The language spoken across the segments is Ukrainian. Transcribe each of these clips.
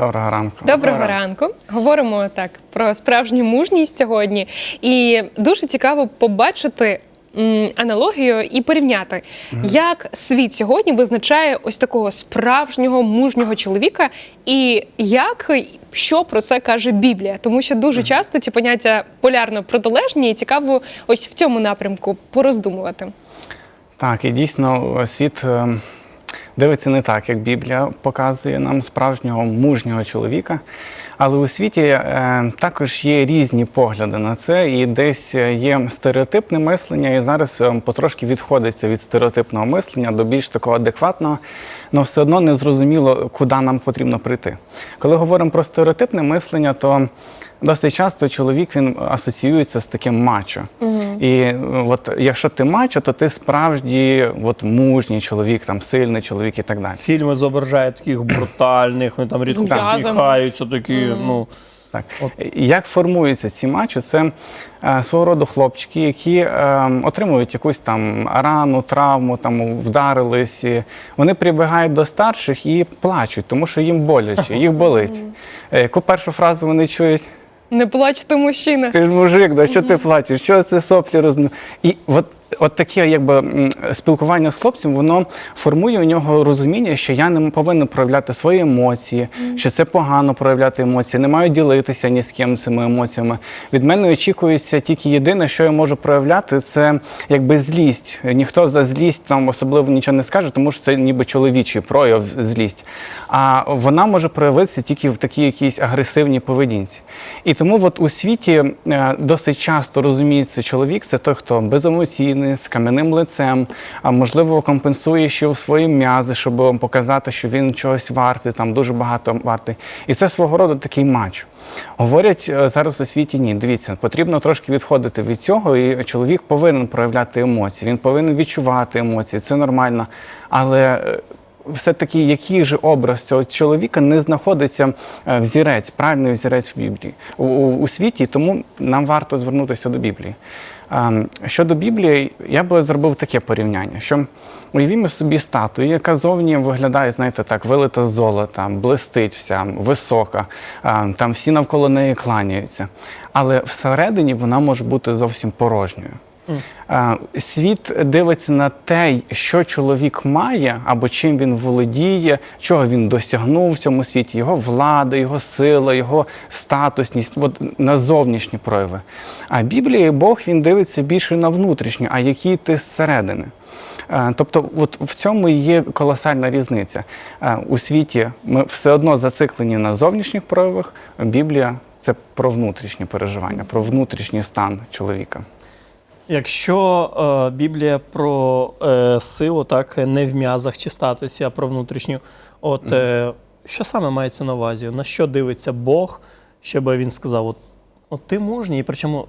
Доброго ранку. Доброго Доброго ранку. Говоримо так про справжню мужність сьогодні, і дуже цікаво побачити. м, Аналогію і порівняти, як світ сьогодні визначає ось такого справжнього мужнього чоловіка, і як що про це каже Біблія, тому що дуже часто ці поняття полярно протилежні, і цікаво ось в цьому напрямку пороздумувати. Так, і дійсно е, світ е, дивиться не так, як Біблія показує нам справжнього мужнього чоловіка. Але у світі е, також є різні погляди на це, і десь є стереотипне мислення, і зараз е, потрошки відходиться від стереотипного мислення до більш такого адекватного, але все одно не зрозуміло, куди нам потрібно прийти. Коли говоримо про стереотипне мислення, то досить часто чоловік він асоціюється з таким мачо. І е, от якщо ти мачо, то ти справді от, мужній чоловік, там сильний чоловік і так далі. Фільми зображають таких брутальних, вони там м'язами. посміхаються, такі, ну. Так. От. Як формуються ці матчі? Це е, свого роду хлопчики, які е, отримують якусь там рану, травму, там вдарились. І вони прибігають до старших і плачуть, тому що їм боляче, їх болить. Е, Яку першу фразу вони чують? Не плачте, мужчина. Ти ж мужик, да, що ти плачеш? Що це соплі розну? І от, от таке якби спілкування з хлопцем, воно формує у нього розуміння, що я не повинен проявляти свої емоції, що це погано проявляти емоції, не маю ділитися ні з ким цими емоціями. Від мене очікується тільки єдине, що я можу проявляти, це якби злість. Ніхто за злість там особливо нічого не скаже, тому що це ніби чоловічий прояв злість. А вона може проявитися тільки в такій якійсь агресивній поведінці. І тому от у світі е, досить часто розуміється чоловік, це той, хто беземоційний, з кам'яним лицем, а можливо компенсує ще у свої м'язи, щоб показати, що він чогось вартий, там дуже багато вартий. І це свого роду такий матч. Говорять е, зараз у світі ні. Дивіться, потрібно трошки відходити від цього, і чоловік повинен проявляти емоції, він повинен відчувати емоції, це нормально. Але е, все-таки який же образ цього чоловіка не знаходиться е, взірець, правильний взірець в Біблії у, у, у світі, тому нам варто звернутися до Біблії. Ем, Щодо Біблії, я би зробив таке порівняння, що уявімо собі статую, яка зовні виглядає, знаєте, так, вилита з золота, блистить вся, висока, ем, там всі навколо неї кланяються. Але всередині вона може бути зовсім порожньою. Світ дивиться на те, що чоловік має, або чим він володіє, чого він досягнув в цьому світі, його влада, його сила, його статусність, от на зовнішні прояви. А Біблія і Бог він дивиться більше на внутрішнє, а який ти зсередини. Тобто, от в цьому є колосальна різниця. У світі ми все одно зациклені на зовнішніх проявах. Біблія це про внутрішні переживання, про внутрішній стан чоловіка. Якщо е, Біблія про е, силу, так, не в м'язах чи статусі, а про внутрішню, от е, що саме мається на увазі? На що дивиться Бог, щоб він сказав: от, от ти мужній, і причому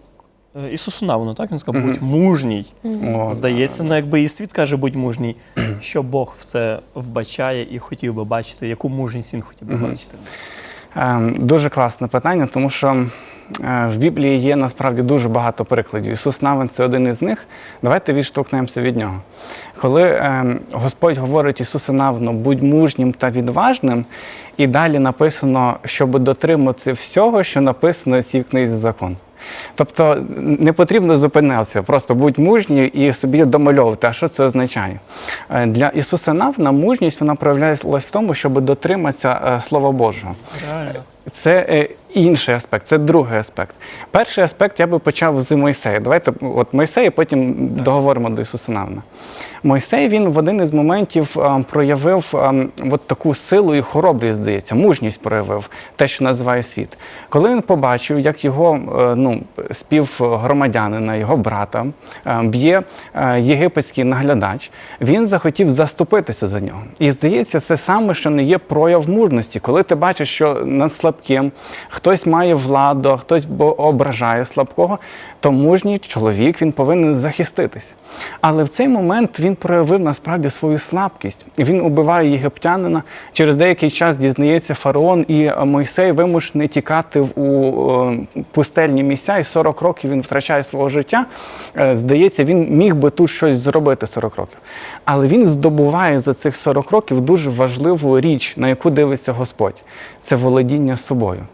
е, Ісусу навно, так? Він сказав, будь мужній. О, Здається, ну якби і світ каже, будь мужній. Що Бог в це вбачає і хотів би бачити, яку мужність він хотів би бачити? Ем, Дуже класне питання, тому що в Біблії є насправді дуже багато прикладів. Ісус Навин це один із них. Давайте відштовхнемося від нього. Коли ем, Господь говорить Ісусу Навину, будь мужнім та відважним, і далі написано, щоб дотриматися всього, що написано в цій книзі закон. Тобто не потрібно зупинятися, просто будь мужній і собі домальовувати, а що це означає. Е, Для Ісуса Навна мужність вона проявлялась в тому, щоб дотриматися е, Слова Божого. Реально. Це е, інший аспект, це другий аспект. Перший аспект я би почав з Мойсея. Давайте от Мойсея, потім договоримо до Ісуса Навна. Мойсей він в один із моментів е, проявив е, от таку силу і хоробрість, здається, мужність проявив, те, що називає світ. Коли він побачив, як його е, ну, співгромадянина, його брата б'є єгипетський наглядач, він захотів заступитися за нього. І здається, це саме, що не є прояв мужності, коли ти бачиш, що над слабким хтось має владу, хтось ображає слабкого, то мужній чоловік він повинен захиститися. Але в цей момент він проявив насправді свою слабкість. Він убиває єгиптянина. Через деякий час дізнається фараон, і Мойсей вимушений тікати у е, пустельні місця, і 40 років він втрачає свого життя. Е, Здається, він міг би тут щось зробити 40 років. Але він здобуває за цих 40 років дуже важливу річ, на яку дивиться Господь це володіння собою.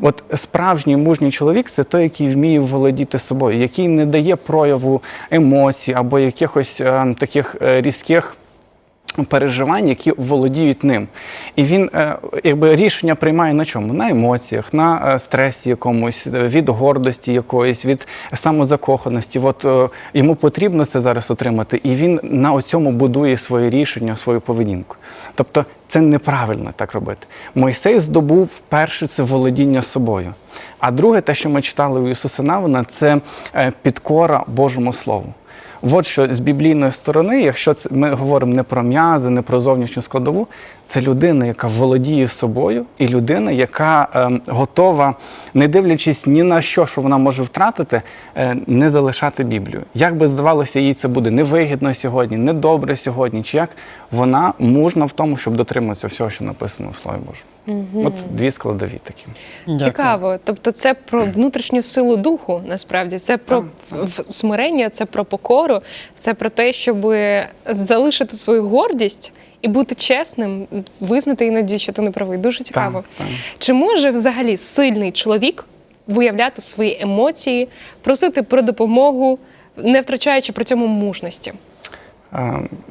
От справжній мужній чоловік це той, який вміє володіти собою, який не дає прояву емоцій або якихось е, таких е, різких переживань, які володіють ним. І він е, якби рішення приймає на чому? На емоціях, на е, стресі якомусь, е, від гордості якоїсь, від самозакоханості. От йому потрібно це зараз отримати, і він на цьому будує своє рішення, свою поведінку. Тобто це неправильно так робити. Мойсей здобув перше це володіння собою. А друге, те, що ми читали у Ісуса Навина, це підкора Божому Слову. От що з біблійної сторони, якщо це ми говоримо не про м'язи, не про зовнішню складову, це людина, яка володіє собою, і людина, яка ем, готова, не дивлячись ні на що, що вона може втратити, е, не залишати Біблію. Як би здавалося, їй це буде невигідно сьогодні, недобре сьогодні, чи як вона мужна в тому, щоб дотриматися всього, що написано в Слові Божому. От дві складові такі. Дякую. Цікаво. Тобто, це про внутрішню силу духу, насправді. Це про смирення, це про покору, це про те, щоб залишити свою гордість і бути чесним, визнати іноді, що ти не правий. Дуже цікаво. так. Чи може взагалі сильний чоловік виявляти свої емоції, просити про допомогу, не втрачаючи при цьому мужності?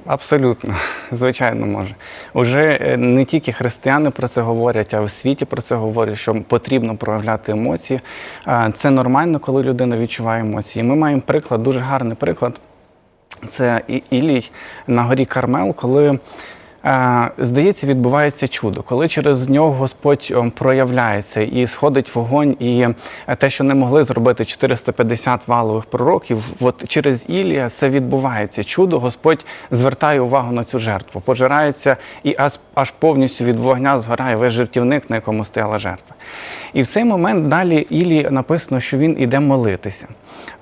Абсолютно, звичайно, може. Уже е, не тільки християни про це говорять, а в світі про це говорять, що потрібно проявляти емоції. Це нормально, коли людина відчуває емоції. Ми маємо приклад, дуже гарний приклад. Це Ілій на горі Кармел, коли. Здається, відбувається чудо, коли через нього Господь е, проявляється і сходить вогонь, і е, те, що не могли зробити 450 валових пророків, от через Ілія це відбувається. Чудо, Господь звертає увагу на цю жертву, пожирається і аж, повністю від вогня згорає весь жертівник, на якому стояла жертва. І в цей момент далі Ілі написано, що він іде молитися.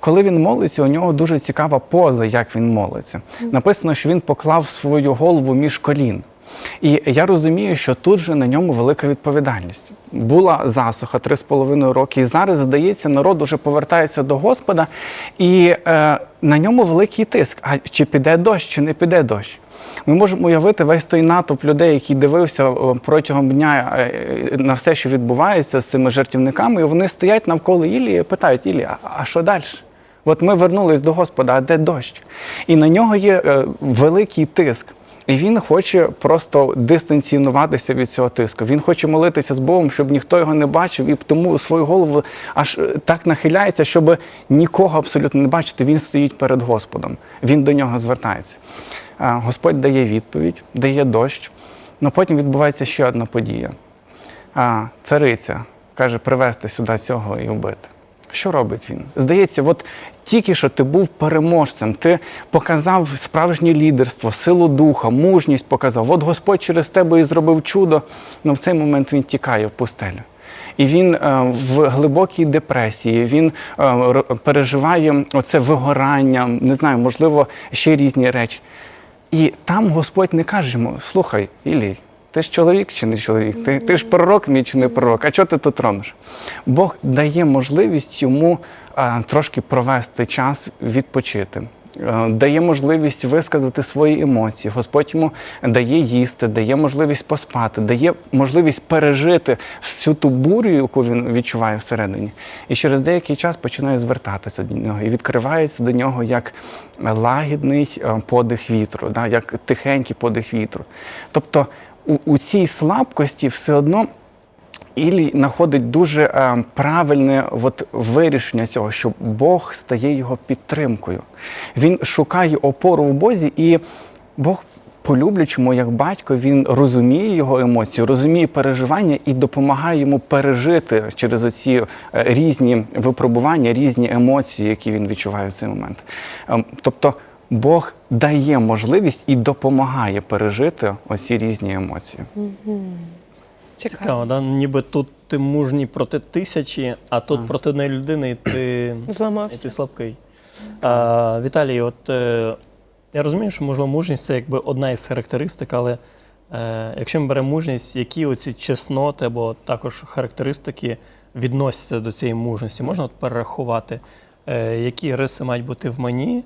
Коли він молиться, у нього дуже цікава поза, як він молиться. Написано, що він поклав свою голову між колін. І я розумію, що тут же на ньому велика відповідальність. Була засуха три з половиною роки, і зараз, здається, народ уже повертається до Господа, і е, на ньому великий тиск. А чи піде дощ, чи не піде дощ? Ми можемо уявити весь той натовп людей, який дивився е, протягом дня е, е, на все, що відбувається з цими жертівниками, і вони стоять навколо Ілії і питають Ілі, а, що далі? От ми вернулись до Господа, а де дощ? І на нього є великий тиск. І він хоче просто дистанціонуватися від цього тиску. Він хоче молитися з Богом, щоб ніхто його не бачив, і тому свою голову аж так нахиляється, щоб нікого абсолютно не бачити. Він стоїть перед Господом. Він до нього звертається. Господь дає відповідь, дає дощ. але потім відбувається ще одна подія. Цариця каже, привезти сюди цього і вбити. Що робить він? Здається, от тільки що ти був переможцем, ти показав справжнє лідерство, силу духа, мужність показав. От Господь через тебе і зробив чудо, але в цей момент він тікає в пустелю. І він е, в глибокій депресії, він е, переживає оце вигорання, не знаю, можливо, ще різні речі. І там Господь не каже йому: слухай, Ілій, ти ж чоловік чи не чоловік? Ти, ти ж пророк мій чи не пророк? А чого ти тут робиш? Бог дає можливість йому а, трошки провести час, відпочити. Е, Дає можливість висказати свої емоції. Господь йому дає їсти, дає можливість поспати, дає можливість пережити всю ту бурю, яку він відчуває всередині. І через деякий час починає звертатися до нього і відкривається до нього як лагідний е, подих вітру, як тихенький подих вітру. Тобто у, у цій слабкості все одно Ілій знаходить дуже е, правильне от, вирішення цього, що Бог стає його підтримкою. Він шукає опору в Бозі, і Бог, полюблячому як батько, він розуміє його емоції, розуміє переживання і допомагає йому пережити через оці е, різні випробування, різні емоції, які він відчуває в цей момент. Ем, Тобто Бог дає можливість і допомагає пережити оці різні емоції. Цікаво. Цікаво, да? ніби тут ти мужній проти тисячі, а тут проти однієї людини і ти, і ти слабкий. А, Віталій, от е, я розумію, що можливо мужність це якби одна із характеристик, але е, якщо ми беремо мужність, які оці чесноти або також характеристики відносяться до цієї мужності, можна от перерахувати, е, які риси мають бути в мені,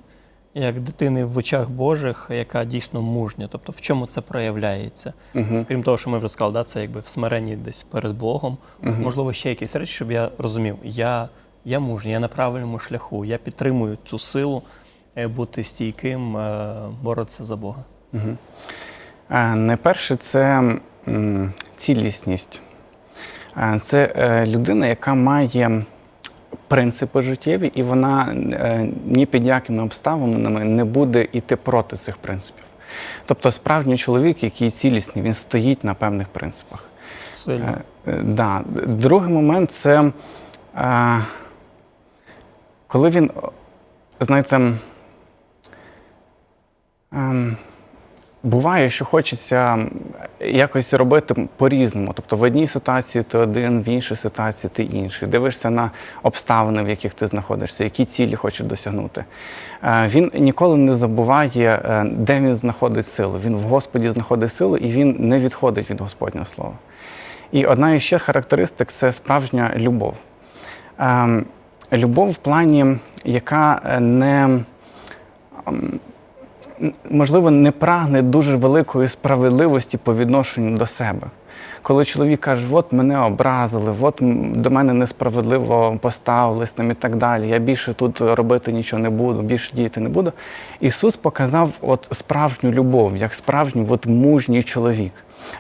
як дитини в очах Божих, яка дійсно мужня, тобто в чому це проявляється? Угу. Крім того, що ми вже сказали, да, це якби в смиренні десь перед Богом. Можливо, ще якісь речі, щоб я розумів, я, я мужній, я на правильному шляху, я підтримую цю силу е, бути стійким, е, боротися за Бога. Е, Найперше це цілісність. Це е, людина, яка має принципи життєві, і вона е, ні під якими обставинами не буде йти проти цих принципів. Тобто справжній чоловік, який цілісний, він стоїть на певних принципах. Сильно. Е, е, Да. Другий момент це коли він, знаєте, ем, буває, що хочеться якось робити по-різному. Тобто в одній ситуації ти один, в іншій ситуації ти інший. Дивишся на обставини, в яких ти знаходишся, які цілі хочеш досягнути. Е, Він ніколи не забуває, е, де він знаходить силу. Він в Господі знаходить силу і він не відходить від Господнього слова. І одна із ще характеристик це справжня любов. Ем, Любов в плані, яка е, не ем, можливо не прагне дуже великої справедливості по відношенню до себе. Коли чоловік каже, от мене образили, от до мене несправедливо поставились там і так далі, я більше тут робити нічого не буду, більше діяти не буду. Ісус показав от справжню любов, як справжній от мужній чоловік.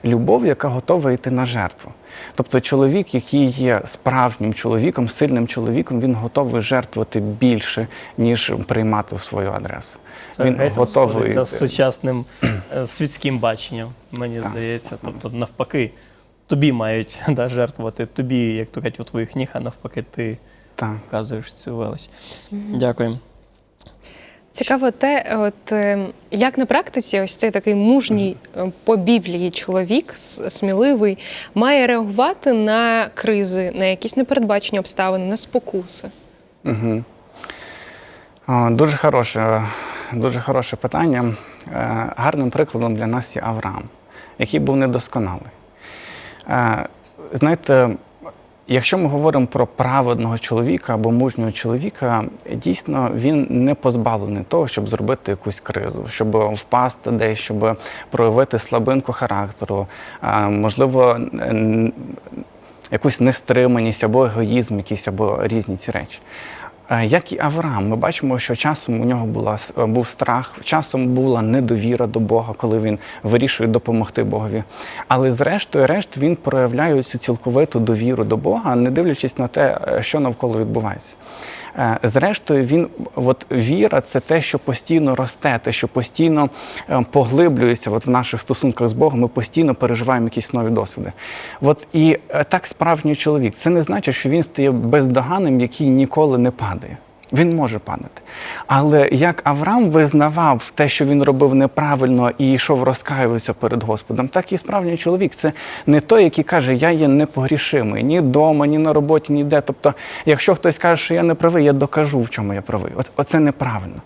Любов, яка готова йти на жертву. Тобто чоловік, який є справжнім чоловіком, сильним чоловіком, він готовий жертвувати більше, ніж приймати в свою адресу. Це він готовий з сучасним е, світським баченням, мені здається. Тобто, навпаки, тобі мають да, жертвувати, тобі, як то кажуть, у твоїх ніг, а навпаки, ти Так. показуєш цю велич. Дякую. Цікаво те, от е, як на практиці, ось цей такий мужній е, по Біблії чоловік, сміливий, має реагувати на кризи, на якісь непередбачені обставини, на спокуси. Угу. О, дуже хороше, дуже хороше питання. Е, Гарним прикладом для нас є Авраам, який був недосконалий. Знаєте, якщо ми говоримо про праведного чоловіка або мужнього чоловіка, дійсно він не позбавлений того, щоб зробити якусь кризу, щоб впасти десь, щоб проявити слабинку характеру, можливо, якусь нестриманість або егоїзм, якісь або різні ці речі. Е, Як і Авраам, ми бачимо, що часом у нього була, е, був страх, часом була недовіра до Бога, коли він вирішує допомогти Богові. Але зрештою, решт він проявляє цю цілковиту довіру до Бога, не дивлячись на те, е, що навколо відбувається. Е, Зрештою, він от віра це те, що постійно росте, те, що постійно е, поглиблюється от в наших стосунках з Богом. Ми постійно переживаємо якісь нові досвіди. От і е, так справжній чоловік. Це не значить, що він стає бездоганним, який ніколи не падає. Він може панити. Але як Авраам визнавав те, що він робив неправильно і йшов розкаювався перед Господом, так і справжній чоловік. Це не той, який каже, я є непогрішимий ні вдома, ні на роботі, ніде. Тобто, якщо хтось каже, що я не правий, я докажу, в чому я правий. От, оце неправильно.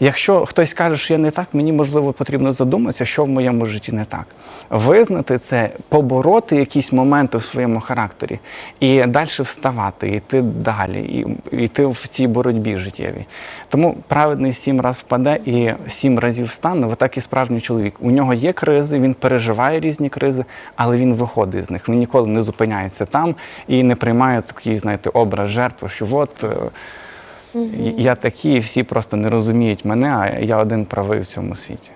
Якщо хтось каже, що я не так, мені можливо потрібно задуматися, що в моєму житті не так. Визнати це, побороти якісь моменти в своєму характері і далі вставати, йти далі, і йти в цій боротьбі життєвій. Тому праведний сім раз впаде і сім разів встане. Отак і справжній чоловік. У нього є кризи, він переживає різні кризи, але він виходить з них. Він ніколи не зупиняється там і не приймає такий, знаєте, образ жертви, що от. Е, я такий, і всі просто не розуміють мене, а я один правий в цьому світі.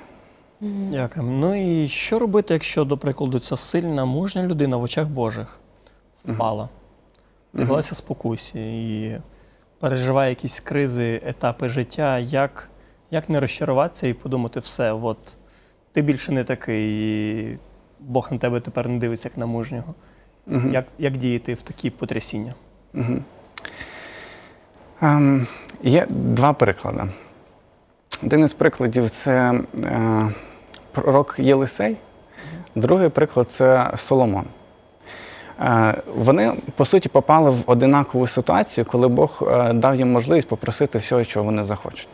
Дякую. Ну і що робити, якщо, до прикладу, ця сильна, мужня людина в очах Божих впала, піддалася спокусі і переживає якісь кризи, етапи життя, як, як не розчаруватися і подумати, все, от ти більше не такий, і Бог на тебе тепер не дивиться як на мужнього. Як, як діяти в такі потрясіння? Ем, є два приклади. Один із прикладів це е, пророк Єлисей, другий приклад це Соломон. Е, Вони по суті попали в одинакову ситуацію, коли Бог е, дав їм можливість попросити всього, чого вони захочуть.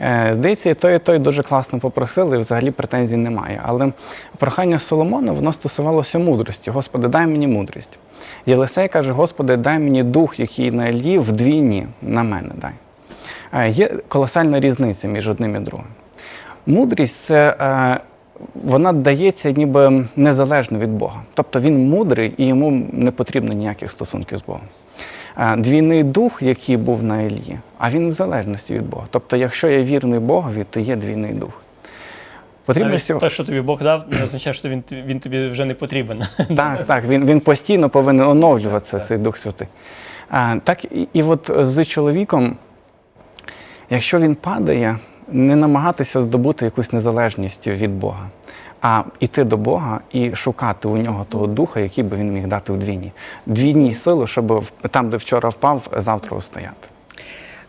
Е, Здається, той, і той дуже класно попросили, і взагалі претензій немає. Але прохання Соломона воно стосувалося мудрості. Господи, дай мені мудрість. Єлисей каже: Господи, дай мені дух, який на Іллі вдвійні на мене дай. Е, Є колосальна різниця між одним і другим. Мудрість це е, вона дається ніби незалежно від Бога. Тобто він мудрий і йому не потрібно ніяких стосунків з Богом. Е, Двійний дух, який був на Іллі, а він в залежності від Бога. Тобто, якщо я вірний Богові, то є двійний дух. Потрібно Навіть всього. те, що тобі Бог дав, не означає, що він, він тобі вже не потрібен. Так, так, він, він постійно повинен оновлюватися, цей Дух Святий. А, так, і, і от з чоловіком, якщо він падає, не намагатися здобути якусь незалежність від Бога, а йти до Бога і шукати у нього того духа, який би він міг дати вдвійні. Двійні сили, щоб там, де вчора впав, завтра устояти.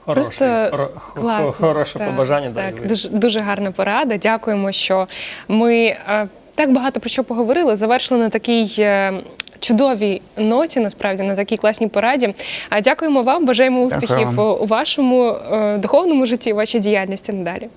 Просто хоро- хо- класно. хороше Так, побажання. Так, Так, дуже, дуже гарна порада. Дякуємо, що ми е, так багато про що поговорили. Завершили на такій. е, Чудовій ноті, насправді на такій класній пораді. А дякуємо вам, бажаємо успіхів Дякую у вашому е, духовному житті, у вашій діяльності надалі.